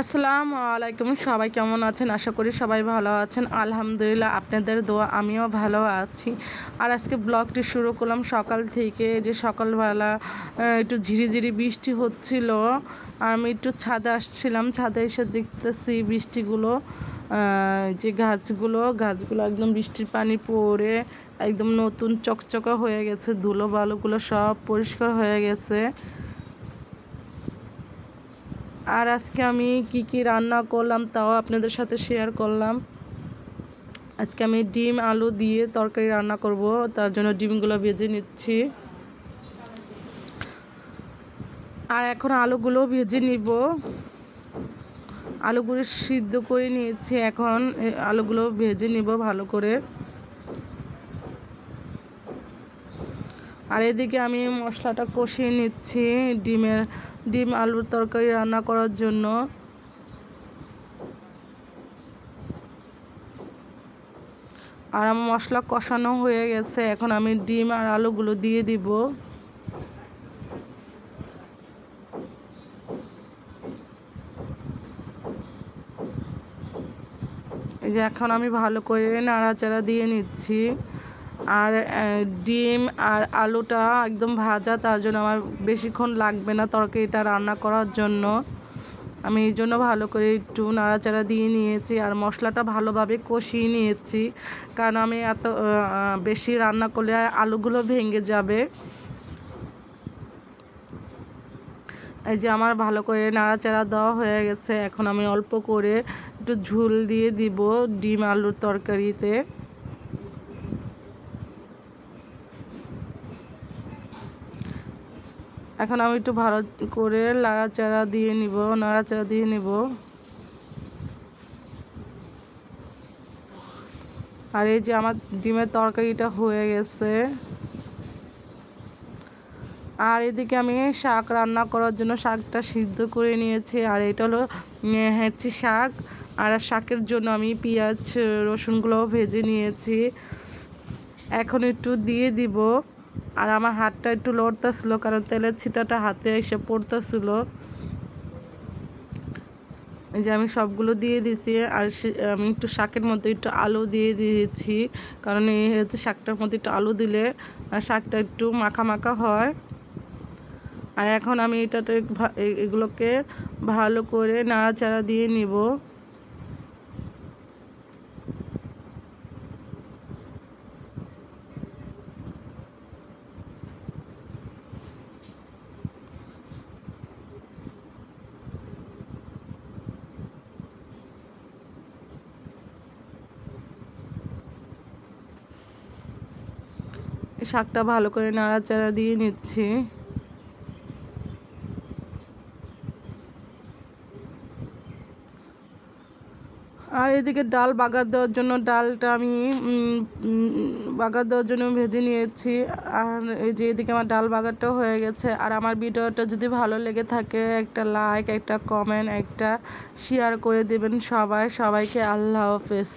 আসসালামু আলাইকুম, সবাই কেমন আছেন? আশা করি সবাই ভালো আছেন। আলহামদুলিল্লাহ আপনাদের দোয়া আমিও ভালো আছি। আর আজকে ব্লগটি শুরু করলাম সকাল থেকে, যে সকালবেলা একটু ঝিরিঝিরি বৃষ্টি হচ্ছিল। আর আমি একটু ছাদে আসছিলাম, ছাদে এসে দেখতেছি বৃষ্টিগুলো যে গাছগুলো গাছগুলো একদম বৃষ্টির পানি পড়ে, একদম নতুন চকচকা হয়ে গেছে ধুলো বালুগুলো সব পরিষ্কার হয়ে গেছে। আর আজকে আমি কি কি রান্না করলাম তাও আপনাদের সাথে শেয়ার করলাম। আজকে আমি ডিম, আলু দিয়ে তরকারি রান্না করব, তার জন্য ডিমগুলো ভেজে নিচ্ছি। আর এখন আলুগুলো ভেজে নিব। আলুগুলো সিদ্ধ করে নিয়েছি, এখন আলুগুলো ভেজে নিব ভালো করে। আর এদিকে আমি মশলাটা কষিয়ে নিচ্ছি ডিমের, ডিম আলুর তরকারি রান্না করার জন্য। আর আমার মশলা কষানো হয়ে গেছে, এখন আমি ডিম আর আলুগুলো দিয়ে দিব। এই যে এখন আমি ভালো করে নাড়াচাড়া দিয়ে নিচ্ছি। আর ডিম আর আলুটা একদম ভাজা, তার জন্য আমার বেশিক্ষণ লাগবে না তরকারিটা রান্না করার জন্য। আমি এই জন্য ভালো করে একটু নাড়াচাড়া দিয়ে নিয়েছি আর মশলাটা ভালোভাবে কষিয়ে নিয়েছি। কারণ আমি এত বেশি রান্না করলে আলুগুলো ভেঙে যাবে। এই যে আমার ভালো করে নাড়াচাড়া দেওয়া হয়ে গেছে। এখন আমি অল্প করে একটু ঝুল দিয়ে দিব ডিম আলুর তরকারিতে। এখন আমি একটু ভালো করে নাড়াচাড়া দিয়ে নিব, নাড়াচাড়া দিয়ে নিব। আর এই যে আমার ডিমের তরকারিটা হয়ে গেছে। আর এদিকে আমি শাক রান্না করার জন্য শাকটা সিদ্ধ করে নিয়েছি, আর এটা হলো হচ্ছে শাক। আর শাকের জন্য আমি পেঁয়াজ রসুনগুলো ভেজে নিয়েছি। এখন একটু দিয়ে দিব। আর আমার হাতটা একটু লড়তেছিল, কারণ তেলের ছিটাটা হাতে এসে পড়তেছিল। এই যে আমি সবগুলো দিয়ে দিয়েছি আর আমি একটু শাকের মধ্যে একটু আলু দিয়ে দিয়েছি, কারণ এই হচ্ছে শাকটার মধ্যে একটু আলু দিলে শাকটা একটু মাখা মাখা হয়। আর এখন আমি এটাতে এগুলোকে ভালো করে নাড়াচাড়া দিয়ে নিব। শাকটা ভালো করে নাড়াচাড়া দিয়ে নিচ্ছি। আর এদিকে ডাল বাগার দেওয়ার জন্য ডালটা আমি বাগার দেওয়ার জন্য ভেজে নিয়েছি। আর এই যে এদিকে আমার ডাল বাগারটাও হয়ে গেছে। আর আমার ভিডিওটা যদি ভালো লেগে থাকে, একটা লাইক, একটা কমেন্ট, একটা শেয়ার করে দেবেন সবাই। সবাইকে আল্লাহ হাফেজ।